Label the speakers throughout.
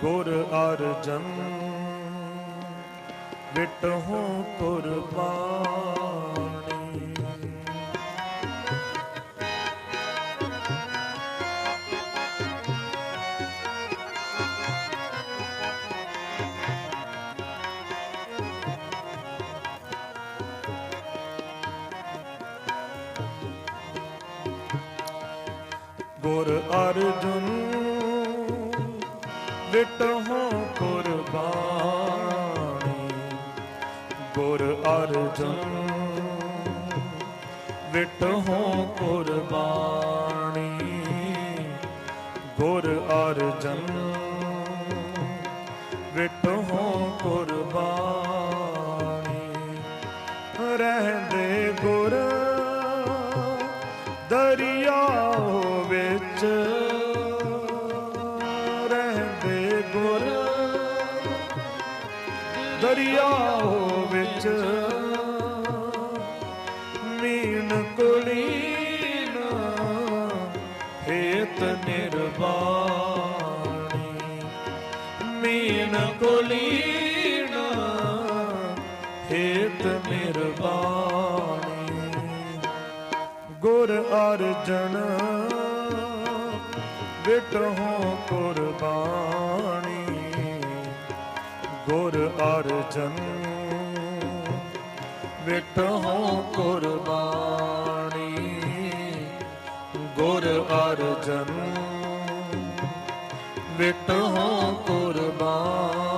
Speaker 1: ਗੁਰ ਅਰਜਨ ਵਿਟਹੁ ਕੁਰਬਾਨੀ ਗੁਰ ਅਰਜੁਨ ਵਿਟਹੁ ਕੁਰਬਾਨੀ ਗੁਰ ਅਰਜੁਨ। ਵਿਟਹੁ ਕੁਰਬਾਨੀ ਗੁਰ ਅਰਜਨ। ਵਿਟਹੁ ਕੁਰਬਾਨੀ। ਦਰਿਆਓ ਵਿੱਚ ਮੀਨ ਕੁਲੀਨ ਹੇਤ ਨਿਰਵਾਣੀ ਮੀਨ ਕੁਲੀਨ ਹੇਤ ਨਿਰਵਾਣੀ ਗੁਰ ਅਰਜਨ ਵਿਟਹੁ ਕੁਰਬਾਨੀ। ਗੁਰ ਅਰਜਨ ਵਿਟਹੁ ਕੁਰਬਾਨੀ। ਗੁਰ ਅਰਜਨ ਵਿਟਹੁ ਕੁਰਬਾਨੀ।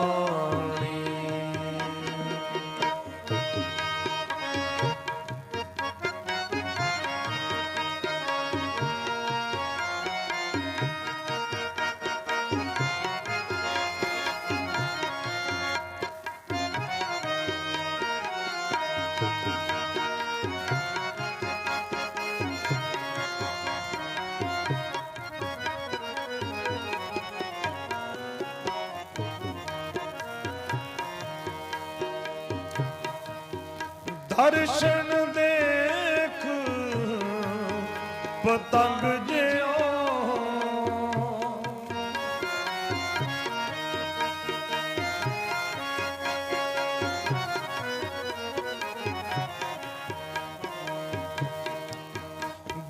Speaker 1: ਦਰਸ਼ਨ ਦੇਖ ਪਤੰਗ ਜਿਉ।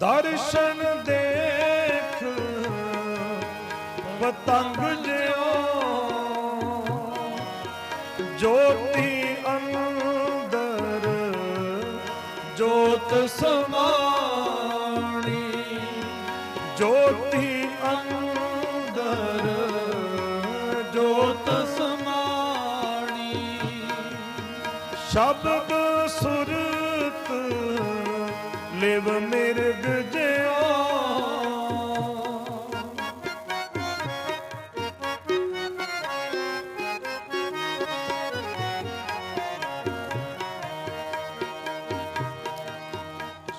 Speaker 1: ਦਰਸ਼ਨ ਦੇਖ ਪਤੰਗ ਜਿਉ। ਜੋਤੀ ਜੋਤ ਸਮਾਣੀ ਜੋਤੀ ਅੰਦਰ ਜੋਤ ਸਮਾਣੀ। ਸ਼ਬਦ ਸੁਰਤ ਲਿਵ ਮਿਰਗ ਜਿਉ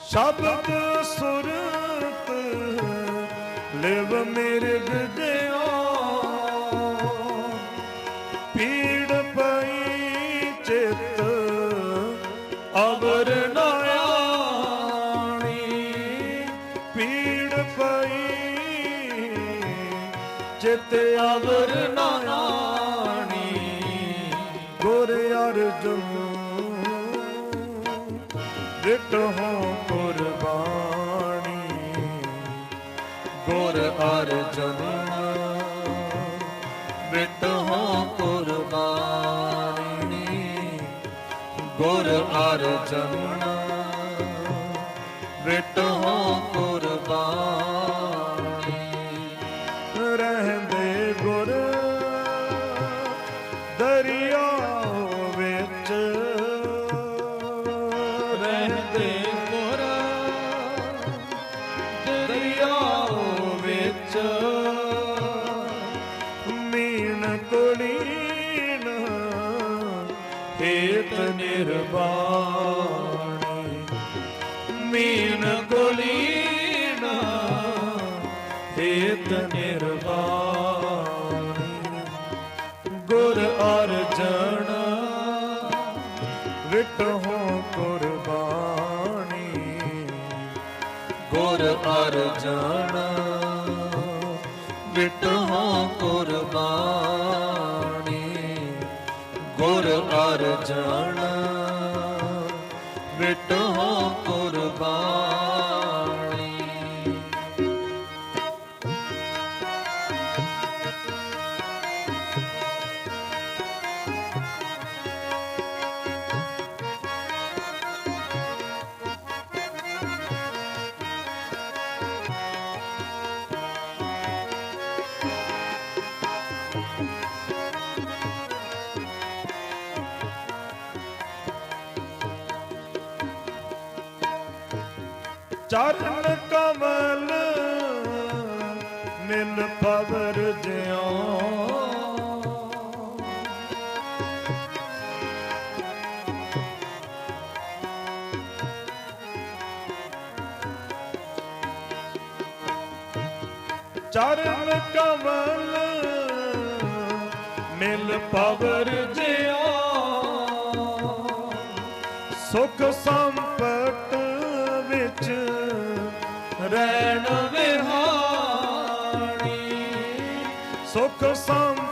Speaker 1: ਸ਼ਬਦ ਸੁਰਤ ਲਿਵ ਮੇਰੇ ਦਿਓ ਪੀੜ ਪਈ ਚਿਤ ਅਵਰ ਨਾਇਆਣੀ ਪੀੜ ਪਈ ਚਿਤ ਅਵਰ ਨਾਇਆਣੀ ਗੁਰ ਅਰਜੁਨ ਵਿਟਹੁ ਕੁਰਬਾਨੀ ਗੁਰ ਅਰਜਨ। ਵਿਟਹੁ ਕੁਰਬਾਨੀ। ਗੁਰ ਅਰਜਨ। ਵਿਟਹੁ ਕੁਰਬਾਨੀ। ਰਹਿੰਦੇ ਗੁਰ ਦਰਿਆ ਲੀਨ ਕੋ ਲੀਨਾ ਹੇਤ ਨਿਰਵਾਣ। ਗੁਰ ਅਰਜਨ ਕੁਰਬਾਨੀ। ਗੁਰ ਅਰਜਨ ਵਿਟਹੁ ਕੁਰਬਾਨੀ। ਗੁਰ ਅਰਜਨ ਵਿਟਹੁ ਚਰਨ ਕਮਲ ਨਿਲ ਪਵਰ ਜਿਉ ਚਰਨ ਕਮਲ ਮਿਲ ਪਵਰ ਜਿਉ ਸੁਖ ਸੰਪਤ ਰਹਿਣ ਵਿਹਾਣੀ ਸੁਖ ਸੰਪਤ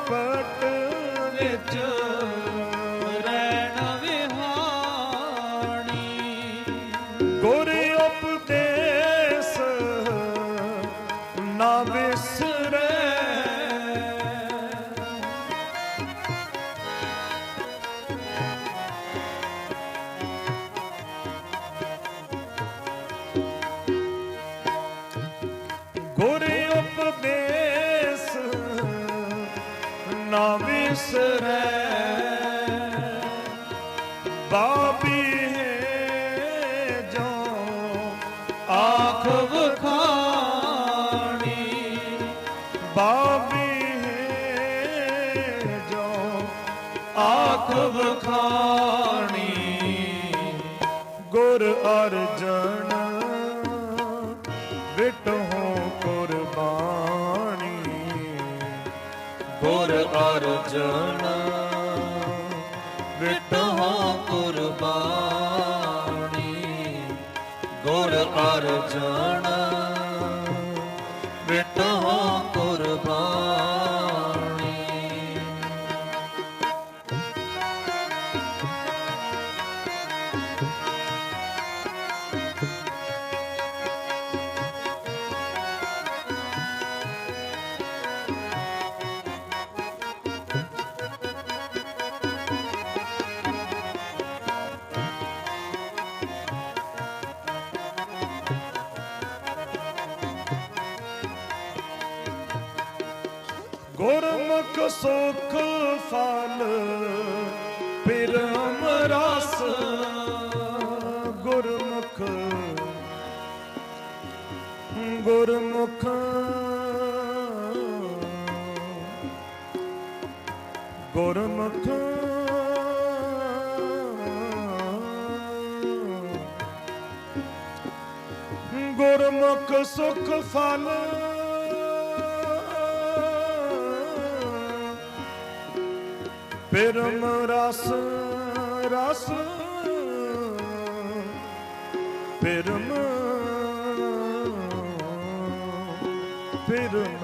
Speaker 1: ਬਾਬੀ ਹੈ ਜੋ ਆਖ ਵਖਾਣੀ, ਬਾਬੀ ਹੈ ਜੋ ਆਖ ਵਖਾਣੀ, ਗੁਰ ਅਰਜਨ ਵਿਟਹੁ ਕੁਰਬਾਨੀ, ਗੁਰ ਅਰਜਨ ਗੁਰਮੁਖ ਸੁਖ ਫਲ ਪਿਰਮ ਰਸ ਗੁਰਮੁਖ ਗੁਰਮੁਖ। ਗੁਰਮੁਖ। ਗੁਰਮੁਖ ਸੁਖ ਫਲ। ਪਰਮ ਰਸ ਰਸ। ਪਰਮ ਪਰਮ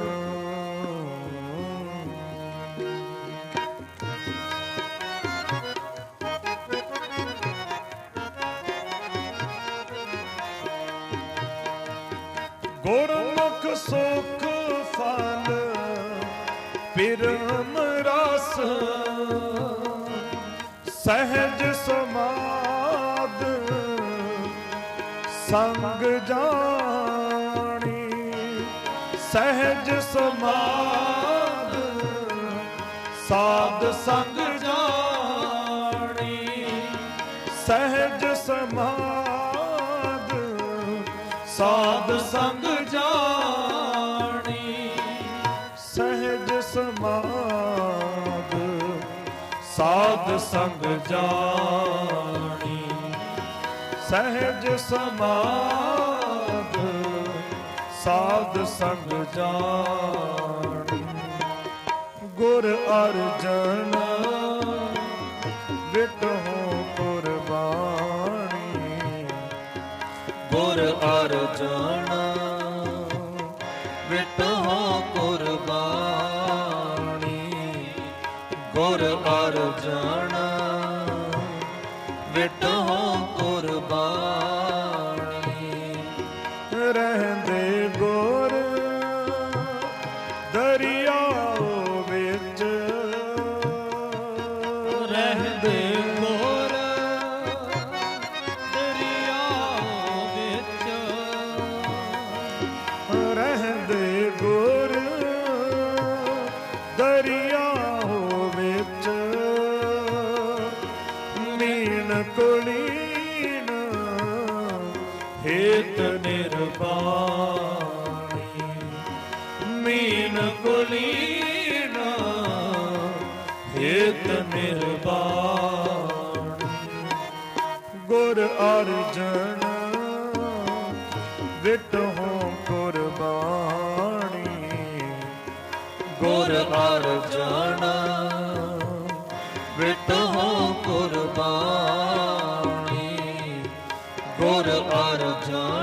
Speaker 1: ਗੁਰਮੁਖ ਸੁਖ ਫਲ ਪਿਰਮ ਰਸ। ਸਹਿਜ ਸਮਾਦ ਸੰਗ ਜਾਣੀ। ਸਹਿਜ ਸਮਾਦ ਸਾਧ ਸੰਗ ਜਾਣੀ। ਸਹਿਜ ਸੰਗ ਜਾਣੀ। ਸਹਿਜ ਸਮਾਦ ਸਾਧ ਸੰਗ ਜਾਣੀ। ਗੁਰ ਅਰਜਨ ਵਿਟਹੁ ਕੁਰਬਾਨੀ ਗੁਰ ਅਰਜਨ ਗੁਰ ਹਰ ਜਾਣਾ ਵਿਟ ਹੋ ਕੁਰਬਾਨ ਹੇਤ ਨਿਰਵਾਣੀ ਗੁਰ ਅਰਜਨ ਵਿਟਹੁ ਕੁਰਬਾਨੀ ਗੁਰ ਅਰਜਨ ਵਿਟਹੁ ਕੁਰਬਾਨੀ ਗੁਰ ਅਰਜਨ